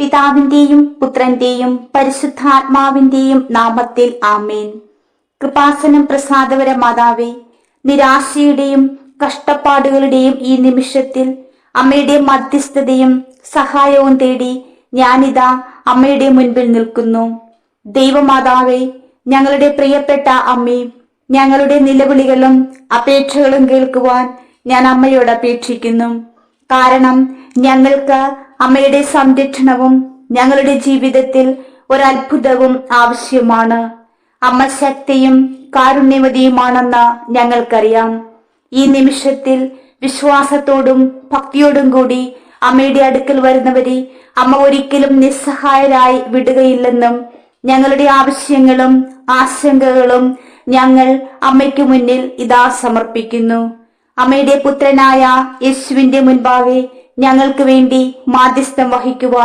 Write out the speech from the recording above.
പിതാവിന്റെയും പുത്രന്റെയും പരിശുദ്ധാത്മാവിന്റെയും നാമത്തിൽ ആമേൻ. കൃപാസനം പ്രസാദവര മാതാവേ നിരാശയുടെയും കഷ്ടപ്പാടുകളുടെയും ഈ നിമിഷത്തിൽ അമ്മയുടെ മധ്യസ്ഥതയും സഹായവും തേടി ഞാനിതാ അമ്മയുടെ മുൻപിൽ നിൽക്കുന്നു. ദൈവമാതാവേ ഞങ്ങളുടെ പ്രിയപ്പെട്ട അമ്മേ ഞങ്ങളുടെ നിലവിളികളും അപേക്ഷകളും കേൾക്കുവാൻ ഞാൻ അമ്മയോട് അപേക്ഷിക്കുന്നു. കാരണം ഞങ്ങൾക്ക് അമ്മയുടെ സംരക്ഷണവും ഞങ്ങളുടെ ജീവിതത്തിൽ ഒരത്ഭുതവും ആവശ്യമാണ്. അമ്മ ശക്തിയും കാരുണ്യവതിയുമാണെന്ന് ഞങ്ങൾക്കറിയാം. ഈ നിമിഷത്തിൽ വിശ്വാസത്തോടും ഭക്തിയോടും കൂടി അമ്മയുടെ അടുക്കൽ വരുന്നവരെ അമ്മ ഒരിക്കലും നിസ്സഹായരായി വിടുകയില്ലെന്നും ഞങ്ങളുടെ ആവശ്യങ്ങളും ആശങ്കകളും ഞങ്ങൾ അമ്മയ്ക്ക് മുന്നിൽ ഇതാ സമർപ്പിക്കുന്നു. അമ്മയുടെ പുത്രനായ യേശുവിന്റെ മുൻപാകെ ഞങ്ങൾക്ക് വേണ്ടി മാധ്യസ്ഥം വഹിക്കുവാൻ